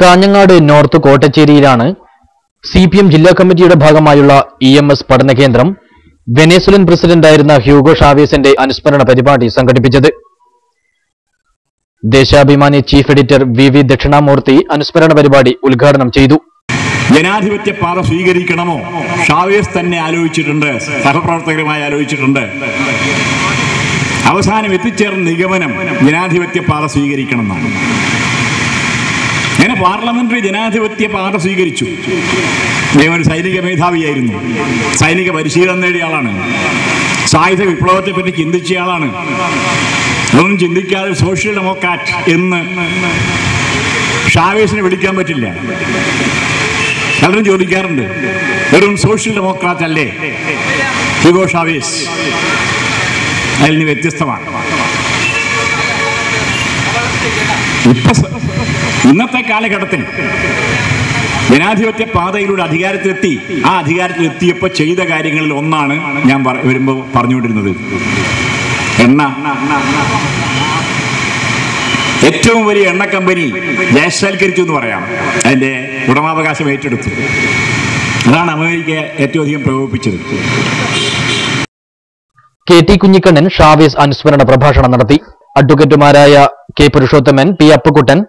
Kanhangad north കോട്ടച്ചേരിയിലാണ് C P M ജില്ലാ കമ്മിറ്റിയുടെ ഭാഗമായുള്ള ഇ എം എസ് പഠന കേന്ദ്രം വെനേസുലൻ പ്രസിഡന്റായിരുന്ന ഹ്യൂഗോ ഷാവേസിന്റെ അനുസ്മരണ പരിപാടി സംഘടിപ്പിച്ചത്. Deshabhimani chief editor V V Dakshinamoorthy അനുസ്മരണ പരിപാടി ഉദ്ഘാടനം ചെയ്തു. ജനാധിപത്യ പാത സ്വീകരിക്കണമോ? ഷാവേസ് തന്നെ ആലോചിച്ചിട്ടുണ്ട് സഹപ്രവർത്തകരുമായി ആലോചിച്ചിട്ടുണ്ട്. അവസാനം എത്തിച്ചേർന്ന നിഗമനം ജനാധിപത്യ പാത സ്വീകരിക്കണം എന്നാണ് അങ്ങനെ പാർലമെന്ററി ജനാധിപത്യ പാത സ്വീകരിച്ചു. അദ്ദേഹം ഒരു സൈനിക മേധാവിയായിരുന്നു. സൈനിക പരിശീലനം നേടിയ ആളാണ്. സായുധ വിപ്ലവത്തെ പറ്റി ചിന്തിച്ച ആളാണ്. അതൊന്നും ചിന്തിക്കാതെ സോഷ്യൽ ഡെമോക്രാറ്റ് എന്ന് ഷാവേസിനെ വിളിക്കാൻ പറ്റില്ല. പലരും ചോദിക്കാറുണ്ട് വെറും സോഷ്യൽ ഡെമോക്രാറ്റ് അല്ലേ? Hugo Chavez. അതിൽ നിന്ന് വ്യത്യസ്തമാണ്. ഇപ്പൊ ഇന്നത്തെ കാലഘട്ടത്തിൽ ജനാധിപത്യ പാതയിലൂടെ അധികാരത്തിലെത്തി ആ അധികാരത്തിലെത്തിയപ്പോൾ ചെയ്ത കാര്യങ്ങളിൽ ഒന്നാണ് ഞാൻ വരുമ്പോൾ വരുമ്പോ പറഞ്ഞുകൊണ്ടിരുന്നത്. എണ്ണ. ഏറ്റവും വലിയ എണ്ണ കമ്പനി ദേശസാൽക്കരിച്ചു എന്ന് പറയാം. അതിന്റെ ഉടമാവകാശം ഏറ്റെടുത്തു. അതാണ് അമേരിക്ക ഏറ്റവും അധികം പ്രകോപിപ്പിച്ചത്. കെ ടി കുഞ്ഞിക്കണ്ണൻ ഷാവേസ് അനുസ്മരണ പ്രഭാഷണം നടത്തി. അഡ്വക്കേറ്റുമാരായ K Purushothaman P Appukuttan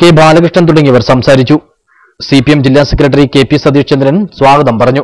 K Balakrishnan തുടങ്ങിയവർ സംസാരിച്ചു. സി ജില്ലാ secretary K P Satheesh Chandran സ്വാഗതം പറഞ്ഞു.